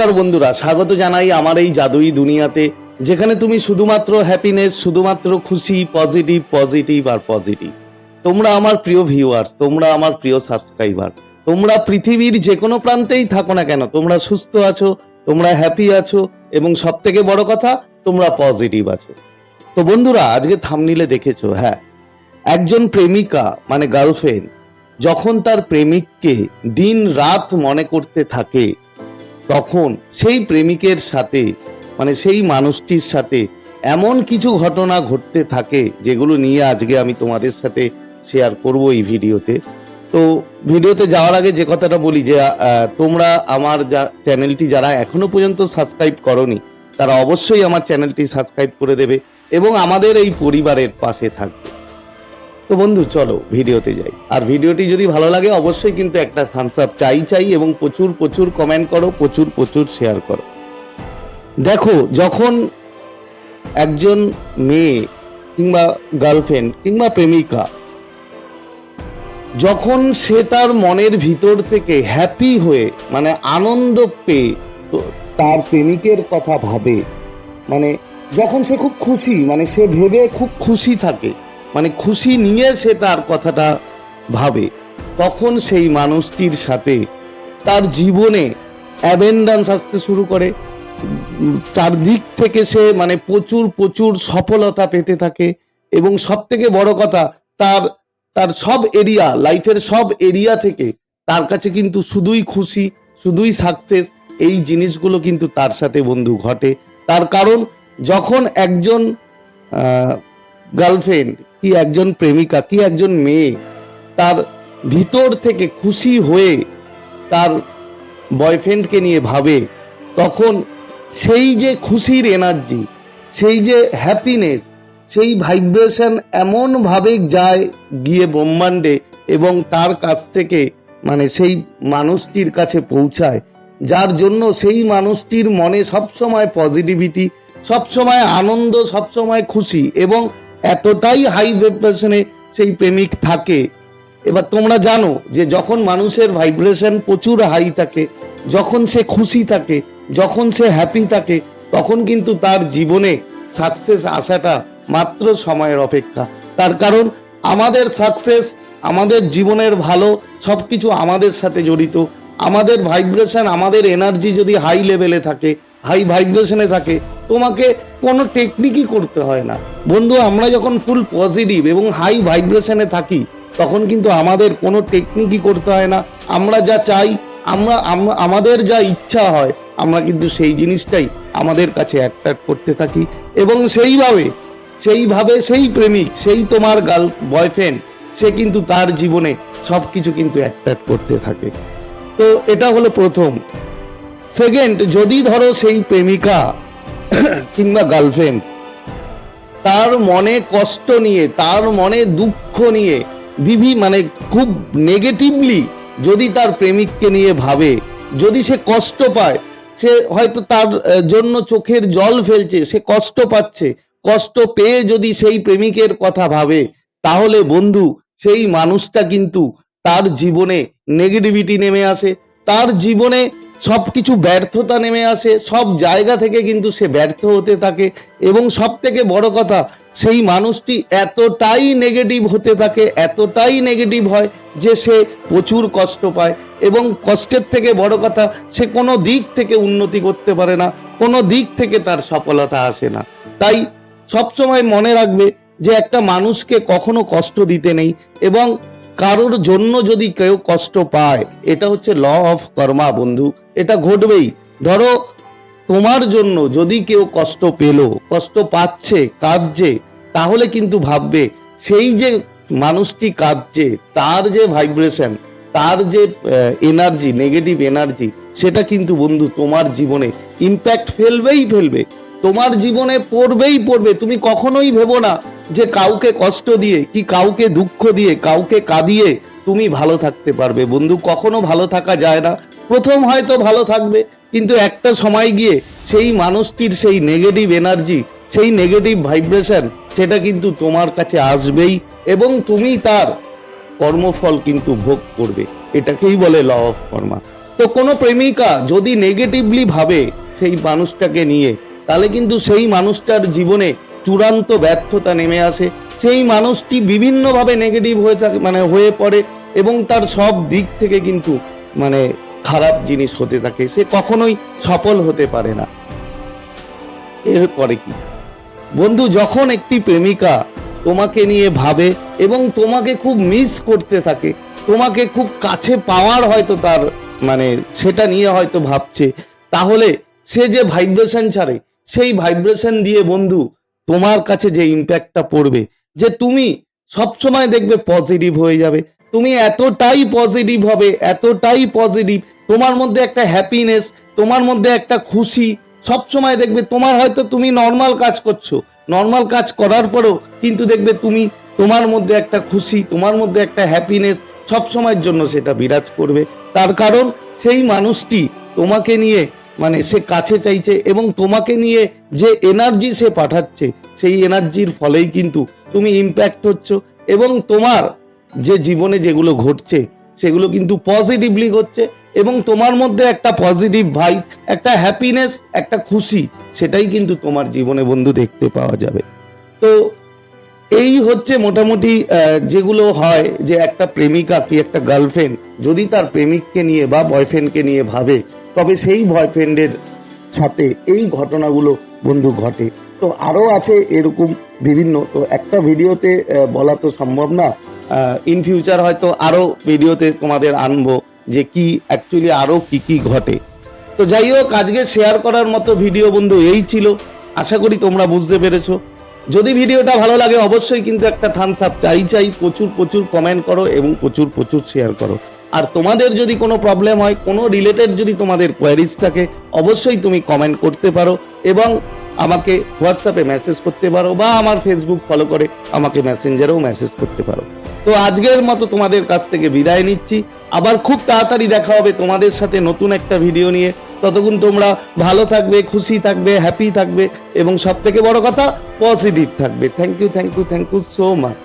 নমস্কার বন্ধুরা, স্বাগত জানাই আমার এই জাদুই দুনিয়াতে, যেখানে তুমি শুধুমাত্র হ্যাপিনেস শুধুমাত্র খুশি পজিটিভ পজিটিভ আর পজিটিভ তোমরা আমার প্রিয় ভিউয়ার্স তোমরা আমার প্রিয় সাবস্ক্রাইবার তোমরা পৃথিবীর যে কোনো প্রান্তেই থাকো না কেন, তোমরা সুস্থ আছো, তোমরা হ্যাপি আছো, এবং সব থেকে বড় কথা, তোমরা পজিটিভ আছো। তো বন্ধুরা, আজকে থামনিলে দেখেছ হ্যাঁ একজন প্রেমিকা মানে গার্লফ্রেন্ড যখন তার প্রেমিককে দিন রাত মনে করতে থাকে তখন সেই প্রেমিকের সাথে মানে সেই মানুষটির সাথে এমন কিছু ঘটনা ঘটতে থাকে যেগুলো নিয়ে আজকে আমি তোমাদের সাথে শেয়ার করব এই ভিডিওতে। তো ভিডিওতে যাওয়ার আগে যে কথাটা বলি যে তোমরা আমার যা, চ্যানেলটি যারা এখনও পর্যন্ত সাবস্ক্রাইব করনি, তারা অবশ্যই আমার চ্যানেলটি সাবস্ক্রাইব করে দেবে এবং আমাদের এই পরিবারের পাশে থাকবে। তো বন্ধু, চলো ভিডিওতে যাই। আর ভিডিওটি যদি ভালো লাগে, অবশ্যই কিন্তু একটা থামস আপ চাই চাই এবং প্রচুর প্রচুর কমেন্ট করো, প্রচুর প্রচুর শেয়ার করো। দেখো, যখন একজন মেয়ে কিংবা গার্লফ্রেন্ড কিংবা প্রেমিকা যখন সে তার মনের ভিতর থেকে হ্যাপি হয়ে মানে আনন্দ পেয়ে তার প্রেমিকের কথা ভাবে মানে যখন সে খুব খুশি মানে সে ভেবে খুব খুশি থাকে মানে খুশি নিয়ে সে তার কথাটা ভাবে। তখন সেই মানুষটির সাথে তার জীবনে অ্যাবেন্ডান্স আসতে শুরু করে। চারদিক থেকে সে মানে প্রচুর প্রচুর সফলতা পেতে থাকে এবং সব থেকে বড় কথা, তার তার সব এরিয়া লাইফের সব এরিয়া থেকে তার কাছে কিন্তু শুধুই খুশি, শুধুই সাকসেস এই জিনিসগুলো কিন্তু তার সাথে বন্ধু ঘটে। তার কারণ, যখন একজন গার্লফ্রেন্ড কি একজন প্রেমিকা, কি একজন মেয়ে, তার ভিতর থেকে খুশি হয়ে তার বয়ফ্রেন্ডকে নিয়ে ভাবে, তখন সেই যে খুশির এনার্জি, সেই যে হ্যাপিনেস সেই ভাইব্রেশন এমনভাবে যায় গিয়ে ব্রহ্মাণ্ডে এবং তার কাছ থেকে মানে সেই মানুষটির কাছে পৌঁছায়, যার জন্য সেই মানুষটির মনে সবসময় পজিটিভিটি সবসময় আনন্দ, সবসময় খুশি এবং এতটাই হাই ভাইব্রেশনে সেই প্রেমিক থাকে। এবার তোমরা জানো যে যখন মানুষের ভাইব্রেশন প্রচুর হাই থাকে, যখন সে খুশি থাকে, যখন সে হ্যাপি থাকে, তখন কিন্তু তার জীবনে সাকসেস আসাটা মাত্র সময়ের অপেক্ষা। তার কারণ আমাদের সাকসেস আমাদের জীবনের ভালো সব কিছু আমাদের সাথে জড়িত। আমাদের ভাইব্রেশন আমাদের এনার্জি যদি হাই লেভেলে থাকে হাই ভাইব্রেশনে থাকে, তোমাকে কোনো টেকনিকই করতে হয় না। বন্ধু, আমরা যখন ফুল পজিটিভ এবং হাই ভাইব্রেশনে থাকি, তখন কিন্তু আমাদের কোনো টেকনিকই করতে হয় না। আমরা যা চাই, আমরা আমাদের যা ইচ্ছা হয়, আমরা কিন্তু সেই জিনিসটাই আমাদের কাছে অ্যাট্রাক্ট করতে থাকি। এবং সেইভাবে সেইভাবে সেই প্রেমিক, সেই তোমার গার্ল বয়ফ্রেন্ড সে কিন্তু তার জীবনে সব কিছু কিন্তু অ্যাট্রাক্ট করতে থাকে। তো এটা হলো প্রথম। সেকেন্ড, যদি ধরো সেই প্রেমিকা কিংবা গার্লফ্রেন্ড তার মনে কষ্ট নিয়ে, তার মনে দুঃখ নিয়ে, বিভি মানে খুব নেগেটিভলি যদি তার প্রেমিককে নিয়ে ভাবে, যদি সে কষ্ট পায়, সে হয়তো তার জন্য চোখের জল ফেলছে, সে কষ্ট পাচ্ছে, কষ্ট পেয়ে যদি সেই প্রেমিকের কথা ভাবে, তাহলে বন্ধু সেই মানুষটা কিন্তু তার জীবনে নেগেটিভিটি নেমে আসে, তার জীবনে সব কিছু ব্যর্থতা নেমে আসে, সব জায়গা থেকে কিন্তু সে ব্যর্থ হতে থাকে এবং সব থেকে বড় কথা, সেই মানুষটি এতটাই নেগেটিভ হতে থাকে, এতটাই নেগেটিভ হয় যে সে প্রচুর কষ্ট পায় এবং কষ্টের থেকে বড় কথা, সে কোনো দিক থেকে উন্নতি করতে পারে না, কোনো দিক থেকে তার সফলতা আসে না। তাই সবসময় মনে রাখবে যে একটা মানুষকে কখনো কষ্ট দিতে নেই এবং কারোর জন্য যদি কেউ কষ্ট পায়, এটা হচ্ছে ল অফ কর্মা বন্ধু। এটা ঘটবেই। ধরো, তোমার জন্য যদি কেউ কষ্ট পেল, কষ্ট পাচ্ছে, কাঁদছে, তাহলে কিন্তু ভাববে, সেই যে মানুষটি কাঁদছে, তার যে ভাইব্রেশন তার যে এনার্জি নেগেটিভ এনার্জি সেটা কিন্তু বন্ধু তোমার জীবনে ইম্প্যাক্ট ফেলবেই ফেলবে। তোমার জীবনে পড়বেই পড়বে। তুমি কখনোই ভেবো না। যে কাউকে কষ্ট দিয়ে, কি কাউকে দুঃখ দিয়ে, কাউকে কাঁদিয়ে তুমি ভালো থাকতে পারবে। বন্ধু, কখনো ভালো থাকা যায় না। প্রথম হয়তো ভালো থাকবে, কিন্তু একটা সময় গিয়ে সেই মানুষটির সেই নেগেটিভ এনার্জি সেই নেগেটিভ ভাইব্রেশন সেটা কিন্তু তোমার কাছে আসবেই এবং তুমি তার কর্মফল কিন্তু ভোগ করবে। এটাকেই বলে ল অফ কর্মা তো কোনো প্রেমিকা যদি নেগেটিভলি ভাবে সেই মানুষটাকে নিয়ে, তাহলে কিন্তু সেই মানুষটার জীবনে চূড়ান্ত ব্যর্থতা নেমে আসে। সেই মানুষটি বিভিন্নভাবে নেগেটিভ হয়ে থাকে মানে হয়ে পড়ে এবং তার সব দিক থেকে কিন্তু মানে খারাপ জিনিস হতে থাকে। সে কখনোই সফল হতে পারে না। এরপরে কি? বন্ধু, যখন একটি প্রেমিকা তোমাকে নিয়ে ভাবে এবং তোমাকে খুব মিস করতে থাকে, তোমাকে খুব কাছে পাওয়ার হয়তো তার মানে সেটা নিয়ে হয়তো ভাবছে, তাহলে সে যে ভাইব্রেশন ছাড়ে, সেই ভাইব্রেশন দিয়ে বন্ধু তোমার কাছে যে ইম্প্যাক্টটা পড়বে, যে তুমি সবসময় দেখবে পজিটিভ হয়ে যাবে। তুমি এতটাই পজিটিভ হবে, এতটাই পজিটিভ তোমার মধ্যে একটা হ্যাপিনেস তোমার মধ্যে একটা খুশি সব সময় দেখবে তোমার হয়তো তুমি নর্মাল কাজ করছ। নর্মাল কাজ করার পরেও কিন্তু দেখবে তুমি তোমার মধ্যে একটা খুশি, তোমার মধ্যে একটা হ্যাপিনেস সব সময়ের জন্য সেটা বিরাজ করবে। তার কারণ সেই মানুষটি তোমাকে নিয়ে মানে সে কাছে চাইছে এবং তোমাকে নিয়ে যে এনার্জি সে পাঠাচ্ছে, সেই এনার্জির ফলেই কিন্তু তুমি ইম্প্যাক্ট হচ্ছ এবং তোমার যে জীবনে যেগুলো ঘটছে, সেগুলো কিন্তু পজিটিভলি ঘটছে এবং তোমার মধ্যে একটা পজিটিভ ভাই একটা হ্যাপিনেস একটা খুশি, সেটাই কিন্তু তোমার জীবনে বন্ধু দেখতে পাওয়া যাবে। তো এই হচ্ছে মোটামুটি যেগুলো হয় যে একটা প্রেমিকা কি একটা গার্লফ্রেন্ড যদি তার প্রেমিককে নিয়ে বা বয়ফ্রেন্ডকে নিয়ে ভাবে তবে সেই বয়ফ্রেন্ডের সাথে এই ঘটনাগুলো, বন্ধু, ঘটে। তো আরও আছে এরকম বিভিন্ন। তো একটা ভিডিওতে বলা তো সম্ভব না ইন ফিউচার হয়তো আরও ভিডিওতে তোমাদের আনব যে কি অ্যাকচুয়ালি আরও কি কি ঘটে। তো যাই হোক, আজকে শেয়ার করার মতো ভিডিও বন্ধু এই ছিল। আশা করি তোমরা বুঝতে পেরেছ। যদি ভিডিওটা ভালো লাগে, অবশ্যই কিন্তু একটা থামস আপ চাই চাই। প্রচুর প্রচুর কমেন্ট করো এবং প্রচুর প্রচুর শেয়ার করো। আর তোমাদের যদি কোনো প্রবলেম হয়, কোনো রিলেটেড যদি তোমাদের কোয়ারিজ থাকে, অবশ্যই তুমি কমেন্ট করতে পারো এবং আমাকে হোয়াটসঅ্যাপে মেসেজ করতে পারো বা আমার ফেসবুক ফলো করে আমাকে মেসেঞ্জারেও মেসেজ করতে পারো। তো আজকের মতো তোমাদের কাছ থেকে বিদায় নিচ্ছি। আবার খুব তাড়াতাড়ি দেখা হবে তোমাদের সাথে নতুন একটা ভিডিও নিয়ে। ততক্ষণ তোমরা ভালো থাকবে, খুশি থাকবে হ্যাপি থাকবে এবং সব থেকে বড় কথা পজিটিভ থাকবে। Thank you thank you thank you so much